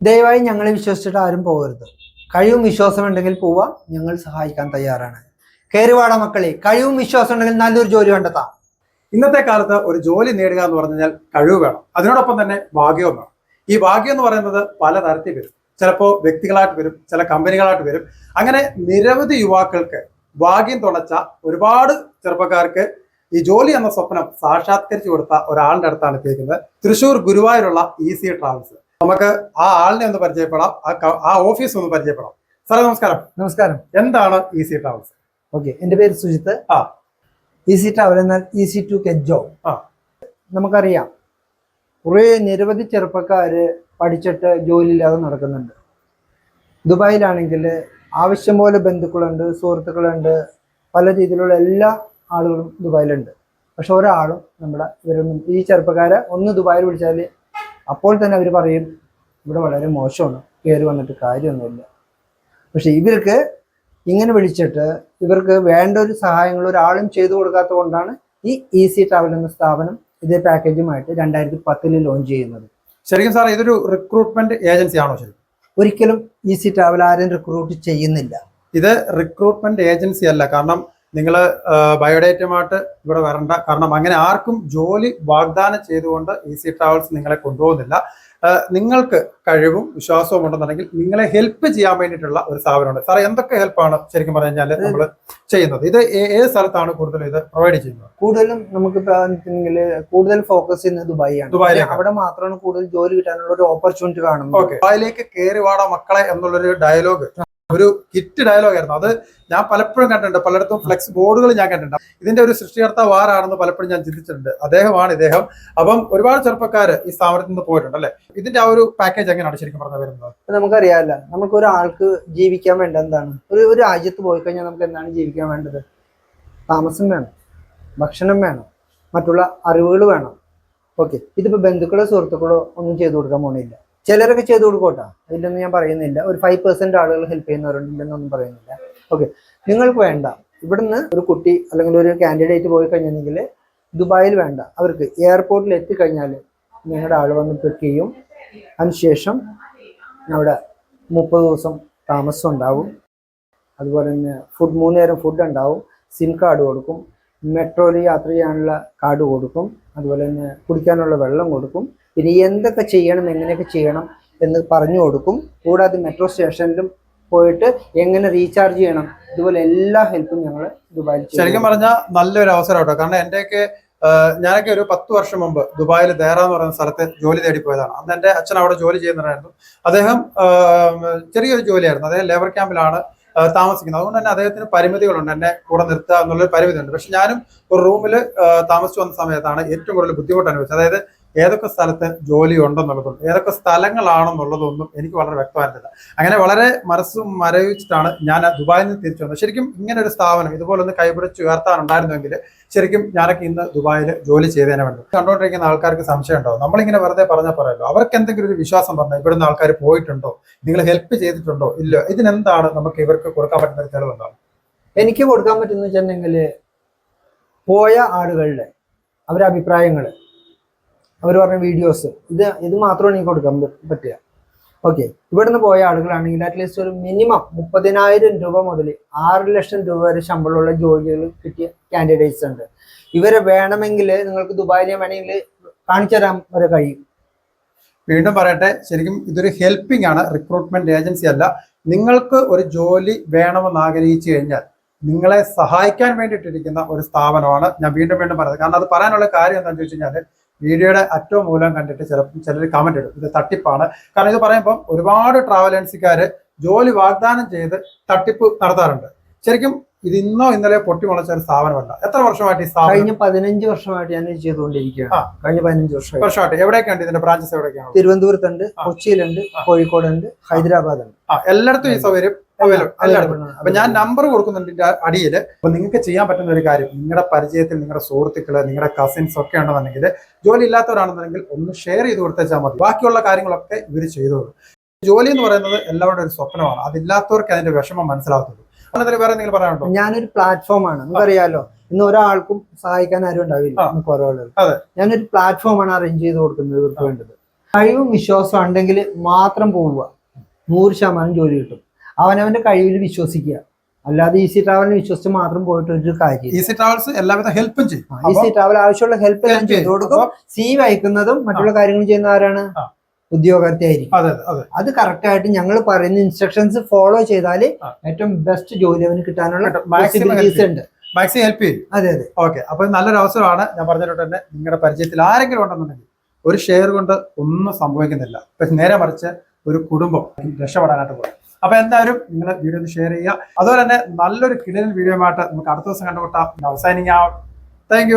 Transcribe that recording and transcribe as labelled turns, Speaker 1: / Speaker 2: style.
Speaker 1: ദയവായി ഞങ്ങളെ വിശ്വസിച്ചിട്ട് ആരും പോകരുത്. കഴിവും വിശ്വാസം ഉണ്ടെങ്കിൽ പോവാം. ഞങ്ങൾ സഹായിക്കാൻ തയ്യാറാണ്. കയറിവാട മക്കളെ. കഴിവും വിശ്വാസം ഉണ്ടെങ്കിൽ നല്ലൊരു ജോലി കണ്ടെത്താം.
Speaker 2: ഇന്നത്തെ കാലത്ത് ഒരു ജോലി നേടുക എന്ന് പറഞ്ഞു കഴിഞ്ഞാൽ കഴിവ് വേണം. അതിനോടൊപ്പം തന്നെ ഭാഗ്യവും വേണം. ഈ ഭാഗ്യം എന്ന് പറയുന്നത് പല തരത്തിൽ വരും. ചിലപ്പോൾ വ്യക്തികളായിട്ട് വരും ചില കമ്പനികളായിട്ട് വരും. അങ്ങനെ നിരവധി യുവാക്കൾക്ക് ഭാഗ്യം തുണച്ച ഒരുപാട് ചെറുപ്പക്കാർക്ക് ഈ ജോലി എന്ന സ്വപ്നം സാക്ഷാത്കരിച്ചു കൊടുത്ത ഒരാളുടെ അടുത്താണ് എത്തിയിരിക്കുന്നത് തൃശൂർ ഗുരുവായൂരുള്ള ഇ സി ട്രാവൽസ് നമുക്ക് ആ ആളിനെ ഒന്ന് പരിചയപ്പെടാം. ആ ഓഫീസ് ഒന്ന് പരിചയപ്പെടാം. സാറേ നമസ്കാരം.
Speaker 1: നമസ്കാരം.
Speaker 2: എന്താണ് ഈസി ട്രാവൽസ്
Speaker 1: ഓക്കെ എന്റെ പേര് സുജിത്ത്.
Speaker 2: ആ.
Speaker 1: ഈസി ട്രാവൽ എന്നാൽ ഈസി ടു ഗെറ്റ് ജോബ്
Speaker 2: ആ.
Speaker 1: നമുക്കറിയാം കുറേ നിരവധി ചെറുപ്പക്കാര് പഠിച്ചിട്ട് ജോലിയില്ലാതെ നടക്കുന്നുണ്ട്. ദുബായിലാണെങ്കിൽ ആവശ്യം പോലെ ബന്ധുക്കളുണ്ട് സുഹൃത്തുക്കളുണ്ട്. പല രീതിയിലുള്ള എല്ലാ ആളുകളും ദുബായിലുണ്ട്. പക്ഷെ ഒരാളും നമ്മുടെ ഇവരൊന്നും ഈ ചെറുപ്പക്കാരെ ഒന്ന് ദുബായിൽ വിളിച്ചാൽ അപ്പോൾ തന്നെ അവർ പറയും ഇവിടെ വളരെ മോശമാണ് കയറി വന്നിട്ട് കാര്യമൊന്നുമില്ല. പക്ഷെ ഇവർക്ക് ഇങ്ങനെ വിളിച്ചിട്ട് ഇവർക്ക് വേണ്ട ഒരു സഹായങ്ങൾ ഒരാളും ചെയ്തു കൊടുക്കാത്തത് കൊണ്ടാണ് ഈ ഈസി ട്രാവൽ എന്ന സ്ഥാപനം ഇതേ പാക്കേജുമായിട്ട് രണ്ടായിരത്തി പത്തിൽ ലോഞ്ച് ചെയ്യുന്നത്.
Speaker 2: ശരിക്കും സാർ ഇതൊരു റിക്രൂട്ട്മെന്റ് ഏജൻസി ആണോ ശരി?
Speaker 1: ഒരിക്കലും ഈസി ട്രാവൽ ആരും റിക്രൂട്ട് ചെയ്യുന്നില്ല.
Speaker 2: ഇത് റിക്രൂട്ട്മെന്റ് ഏജൻസി അല്ല കാരണം നിങ്ങൾ ബയോഡേറ്റുമായിട്ട് ഇവിടെ വരണ്ട. കാരണം അങ്ങനെ ആർക്കും ജോലി വാഗ്ദാനം ചെയ്തുകൊണ്ട് ഈസി ട്രാവൽസ് നിങ്ങളെ കൊണ്ടുപോകുന്നില്ല. നിങ്ങൾക്ക് കഴിവും വിശ്വാസവും ഉണ്ടെന്നുണ്ടെങ്കിൽ നിങ്ങളെ ഹെൽപ്പ് ചെയ്യാൻ വേണ്ടിയിട്ടുള്ള ഒരു സ്ഥാപനമുണ്ട്. സാറേ എന്തൊക്കെ ഹെൽപ്പാണ് ശരിക്കും പറഞ്ഞു കഴിഞ്ഞാൽ നമ്മൾ ചെയ്യുന്നത്? ഇത് ഏത് സ്ഥലത്താണ് കൂടുതലും ഇത് പ്രൊവൈഡ് ചെയ്യുന്നത്?
Speaker 1: കൂടുതലും നമുക്ക് കൂടുതൽ ഫോക്കസ് ചെയ്യുന്നത് ദുബായി
Speaker 2: ആണ് ദുബായി
Speaker 1: അവിടെ മാത്രമാണ് കൂടുതൽ ജോലി കിട്ടാനുള്ള ഒരു ഓപ്പർച്യൂണിറ്റി കാണുന്നത്.
Speaker 2: ദുബായിലേക്ക് കയറി വാടാ മക്കളെ എന്നുള്ളൊരു ഡയലോഗ് ഒരു കിറ്റ് ഡയലോഗ് ആയിരുന്നു. അത് ഞാൻ പലപ്പോഴും കണ്ടിട്ടുണ്ട്. പലയിടത്തും ഫ്ലെക്സ് ബോർഡുകൾ ഞാൻ കണ്ടിട്ടുണ്ട്. ഇതിന്റെ ഒരു സൃഷ്ടികർത്താവ് ആരാണെന്ന് പലപ്പോഴും ഞാൻ ചിന്തിച്ചിട്ടുണ്ട്. അദ്ദേഹമാണ് ഇദ്ദേഹം. അപ്പം ഒരുപാട് ചെറുപ്പക്കാർ ഈ സ്ഥാപനത്തിൽ നിന്ന് പോയിട്ടുണ്ട് അല്ലെ? ഇതിന്റെ ആ ഒരു പാക്കേജ് എങ്ങനെയാണ് ശരിക്കും പറഞ്ഞു വരുന്നത്?
Speaker 1: നമുക്കറിയാമല്ല. നമുക്ക് ഒരാൾക്ക് ജീവിക്കാൻ വേണ്ട എന്താണ്? ഒരു ഒരു രാജ്യത്ത് പോയി കഴിഞ്ഞാൽ നമുക്ക് എന്താണ് ജീവിക്കാൻ വേണ്ടത്? താമസം വേണം. ഭക്ഷണം വേണം. മറ്റുള്ള അറിവുകൾ വേണം. ഓക്കെ ഇതിപ്പോ ബന്ധുക്കളോ സുഹൃത്തുക്കളോ ഒന്നും ചെയ്തു കൊടുക്കാൻ പോണില്ല. ചിലരൊക്കെ ചെയ്ത് കൊടുക്കോട്ടെ. അതിലൊന്നും ഞാൻ പറയുന്നില്ല. ഒരു ഫൈവ് പെർസെന്റ് ആളുകൾ ഹെൽപ്പ് ചെയ്യുന്നവരുണ്ടെന്നൊന്നും പറയുന്നില്ല. ഓക്കെ നിങ്ങൾക്ക് വേണ്ട. ഇവിടുന്ന് ഒരു കുട്ടി അല്ലെങ്കിൽ ഒരു കാൻഡിഡേറ്റ് പോയി കഴിഞ്ഞിട്ടുണ്ടെങ്കിൽ ദുബായിൽ വേണ്ട. അവർക്ക് എയർപോർട്ടിൽ എത്തിക്കഴിഞ്ഞാൽ നിങ്ങളുടെ ആൾ വന്ന് പിക്ക് ചെയ്യും. അതിനുശേഷം അവിടെ മുപ്പത് ദിവസം താമസം ഉണ്ടാവും. അതുപോലെ തന്നെ ഫുഡ് മൂന്ന് നേരം ഫുഡ് ഉണ്ടാവും. സിം കാർഡ് കൊടുക്കും. മെട്രോയിൽ യാത്ര ചെയ്യാനുള്ള കാർഡ് കൊടുക്കും. അതുപോലെ തന്നെ കുടിക്കാനുള്ള വെള്ളം കൊടുക്കും. പിന്നെ എന്തൊക്കെ ചെയ്യണം എങ്ങനെയൊക്കെ ചെയ്യണം എന്ന് പറഞ്ഞു കൊടുക്കും. കൂടാതെ മെട്രോ സ്റ്റേഷനിലും പോയിട്ട് എങ്ങനെ റീചാർജ് ചെയ്യണം ഇതുപോലെ എല്ലാ ഹെൽപ്പും ഞങ്ങൾ ദുബായിൽ
Speaker 2: ശരിക്കും പറഞ്ഞാൽ നല്ലൊരു അവസരം കേട്ടോ. കാരണം എന്റെയൊക്കെ ഞാനൊക്കെ ഒരു പത്ത് വർഷം മുമ്പ് ദുബായിൽ ദേറ എന്ന് പറയുന്ന സ്ഥലത്ത് ജോലി തേടി പോയതാണ്. അന്ന് എന്റെ അച്ഛൻ അവിടെ ജോലി ചെയ്യുന്നുണ്ടായിരുന്നു. അദ്ദേഹം ചെറിയൊരു ജോലിയായിരുന്നു. അദ്ദേഹം ലേബർ ക്യാമ്പിലാണ് താമസിക്കുന്നത്. അതുകൊണ്ട് തന്നെ അദ്ദേഹത്തിന് പരിമിതികളുണ്ട് എന്നെ കൂടെ നിർത്തുക എന്നുള്ളൊരു പരിമിതിയുണ്ട്. പക്ഷെ ഞാനും ഒരു റൂമിൽ താമസിച്ചു വന്ന സമയത്താണ് ഏറ്റവും കൂടുതൽ ബുദ്ധിമുട്ട് അനുഭവിച്ചത്. അതായത് ഏതൊക്കെ സ്ഥലത്ത് ജോലി ഉണ്ടെന്നുള്ളതും ഏതൊക്കെ സ്ഥലങ്ങളാണെന്നുള്ളതൊന്നും എനിക്ക് വളരെ വ്യക്തമായിരുന്നില്ല അങ്ങനെ വളരെ മനസ്സും മരവിച്ചിട്ടാണ് ഞാൻ ദുബായിൽ നിന്ന് തിരിച്ചു വന്നത്. ശരിക്കും ഇങ്ങനെ ഒരു സ്ഥാപനം ഇതുപോലെ ഒന്ന് കൈപിടിച്ച് ഉയർത്താനുണ്ടായിരുന്നെങ്കിൽ ശരിക്കും ഞാനൊക്കെ ഇന്ന് ദുബായിൽ ജോലി ചെയ്തേനെ വേണ്ടു കണ്ടുകൊണ്ടിരിക്കുന്ന ആൾക്കാർക്ക് സംശയം ഉണ്ടാവും നമ്മളിങ്ങനെ വെറുതെ പറഞ്ഞാൽ പറയല്ലോ അവർക്ക് എന്തെങ്കിലും ഒരു വിശ്വാസം പറഞ്ഞാൽ ഇവിടുന്ന് ആൾക്കാർ പോയിട്ടുണ്ടോ? നിങ്ങൾ ഹെൽപ്പ് ചെയ്തിട്ടുണ്ടോ? ഇല്ല. ഇതിനെന്താണ് നമുക്ക് ഇവർക്ക് കൊടുക്കാൻ പറ്റുന്ന ഒരു തെളിവെന്താണ്
Speaker 1: എനിക്ക് കൊടുക്കാൻ പറ്റുന്ന വെച്ചിട്ടുണ്ടെങ്കിൽ പോയ ആളുകളുടെ അവരുടെ അഭിപ്രായങ്ങൾ അവർ പറഞ്ഞ വീഡിയോസ് ഇത് ഇത് മാത്രമാണ് എനിക്ക് കൊടുക്കാൻ പറ്റുക. ഓക്കെ ഇവിടുന്ന് പോയ ആളുകളാണെങ്കിൽ അറ്റ്ലീസ്റ്റ് ഒരു മിനിമം മുപ്പതിനായിരം രൂപ മുതൽ ആറ് ലക്ഷം രൂപ വരെ ശമ്പളമുള്ള ജോലികൾ കിട്ടിയ കാൻഡിഡേറ്റ്സ് ഉണ്ട്. ഇവരെ വേണമെങ്കിൽ നിങ്ങൾക്ക് ദുബായിലെ വേണമെങ്കിൽ കാണിച്ചു തരാൻ വരെ കഴിയും.
Speaker 2: വീണ്ടും പറയട്ടെ ശരിക്കും ഇതൊരു ഹെൽപ്പിംഗ് ആണ് റിക്രൂട്ട്മെന്റ് ഏജൻസി അല്ല. നിങ്ങൾക്ക് ഒരു ജോലി വേണമെന്ന് ആഗ്രഹിച്ചു കഴിഞ്ഞാൽ നിങ്ങളെ സഹായിക്കാൻ വേണ്ടിയിട്ടിരിക്കുന്ന ഒരു സ്ഥാപനമാണ് ഞാൻ വീണ്ടും വീണ്ടും പറയുന്നത്. കാരണം അത് പറയാനുള്ള കാര്യം എന്താണെന്ന് ചോദിച്ചു കഴിഞ്ഞാൽ വീഡിയോയുടെ അറ്റവും മൂലം കണ്ടിട്ട് ചിലപ്പോൾ ചിലർ കമന്റ് ഇടും. ഇത് തട്ടിപ്പാണ്. കാരണം ഇത് പറയുമ്പോൾ ഒരുപാട് ട്രാവൽ ഏജൻസിക്കാർ ജോലി വാഗ്ദാനം ചെയ്ത് തട്ടിപ്പ് നടത്താറുണ്ട്. ശരിക്കും ഇത് ഇന്നോ ഇന്നലെ പൊട്ടിമുളച്ച ഒരു സ്ഥാപനമല്ല. എത്ര വർഷമായിട്ട് ഈ സ്ഥാപനം
Speaker 1: കഴിഞ്ഞ പതിനഞ്ച് വർഷമായിട്ട് ഞാൻ ചെയ്തുകൊണ്ടിരിക്കുകയാണ്. കഴിഞ്ഞ പതിനഞ്ച് വർഷം
Speaker 2: വർഷമായിട്ട്. എവിടെയൊക്കെയാണ് ഇതിന്റെ ബ്രാഞ്ചസ് എവിടെയൊക്കെയാണ്?
Speaker 1: തിരുവനന്തപുരത്തുണ്ട്. കൊച്ചിയിലുണ്ട്. കോഴിക്കോടുണ്ട് ഹൈദരാബാദ് ഉണ്ട്
Speaker 2: ആ. എല്ലായിടത്തും ഈ സൗകര്യം അപ്പൊ ഞാൻ നമ്പർ കൊടുക്കുന്നുണ്ട് അടിയിൽ അപ്പൊ നിങ്ങൾക്ക് ചെയ്യാൻ പറ്റുന്ന ഒരു കാര്യം നിങ്ങളുടെ പരിചയത്തിൽ നിങ്ങളുടെ സുഹൃത്തുക്കൾ നിങ്ങളുടെ കസിൻസ് ഒക്കെ ഉണ്ടെന്നുണ്ടെങ്കിൽ ജോലി ഇല്ലാത്തവരാണെന്നുണ്ടെങ്കിൽ ഒന്ന് ഷെയർ ചെയ്ത് കൊടുത്തേച്ചാൽ മതി. ബാക്കിയുള്ള കാര്യങ്ങളൊക്കെ ഇവർ ചെയ്തോളൂ. ജോലി എന്ന് പറയുന്നത് എല്ലാവരുടെ ഒരു സ്വപ്നമാണ്. അതില്ലാത്തവർക്ക് അതിന്റെ വിഷമം മനസ്സിലാകത്തുള്ളൂ വേറെ എന്തെങ്കിലും പറയാനുണ്ടോ?
Speaker 1: ഞാനൊരു പ്ലാറ്റ്ഫോമാണ് നമുക്കറിയാലോ ഇന്ന് ഒരാൾക്കും സഹായിക്കാൻ ആരും ഉണ്ടാവില്ല. നമുക്ക് ഓരോ ആളുകൾ
Speaker 2: അതെ.
Speaker 1: ഞാനൊരു പ്ലാറ്റ്ഫോമാണ് അറേഞ്ച് ചെയ്ത് കൊടുക്കുന്നത് വേണ്ടത്. കഴിവും വിശ്വാസം ഉണ്ടെങ്കിൽ മാത്രം പോവുക. നൂറ് ശതമാനം ജോലി കിട്ടും. അവനവന്റെ കഴിവിൽ വിശ്വസിക്കുക. അല്ലാതെ ഈസി ട്രാവലിനെ വിശ്വസിച്ച് മാത്രം പോയിട്ട് ഒരു കാര്യം
Speaker 2: ഈസി ട്രാവൽസ് എല്ലാവിധ ഹെൽപ്പും ചെയ്യും.
Speaker 1: ഈസി ട്രാവൽ ആവശ്യമുള്ള ഹെൽപ്പ് എല്ലാം ചെയ്തു. കൊടുക്കും. സി വഹിക്കുന്നതും മറ്റുള്ള കാര്യങ്ങൾ ചെയ്യുന്ന ആരാണ്. ഉദ്യോഗാർത്ഥി ആയിരിക്കും.
Speaker 2: അതെ
Speaker 1: കറക്റ്റ് ആയിട്ട് ഞങ്ങൾ പറയുന്ന ഇൻസ്ട്രക്ഷൻസ് ഫോളോ ചെയ്താൽ ഏറ്റവും ബെസ്റ്റ് ജോലി അവന് കിട്ടാനുള്ള. പോസിബിലിറ്റീസ് ഉണ്ട്.
Speaker 2: മാക്സിമം ഹെൽപ്പ് ചെയ്യും.
Speaker 1: അതെ അതെ.
Speaker 2: ഓക്കെ അപ്പൊ നല്ലൊരു അവസരമാണ്. ഞാൻ പറഞ്ഞിട്ട് തന്നെ നിങ്ങളുടെ പരിചയത്തിൽ ആരെങ്കിലും ഉണ്ടെന്നുണ്ടെങ്കിൽ ഒരു ഷെയർ കൊണ്ട് ഒന്നും സംഭവിക്കുന്നില്ല. പക്ഷെ നേരെ മറിച്ച് ഒരു കുടുംബം രക്ഷപ്പെടാനായിട്ട് പോകും. അപ്പൊ എന്തായാലും നിങ്ങൾ വീഡിയോ ഒന്ന് ഷെയർ ചെയ്യുക. അതുപോലെ തന്നെ നല്ലൊരു കിടലൻ വീഡിയോ ആയിട്ട് നമുക്ക് അടുത്ത ദിവസം കണ്ടുമുട്ടാം. അവസാനിക്കാം. താങ്ക്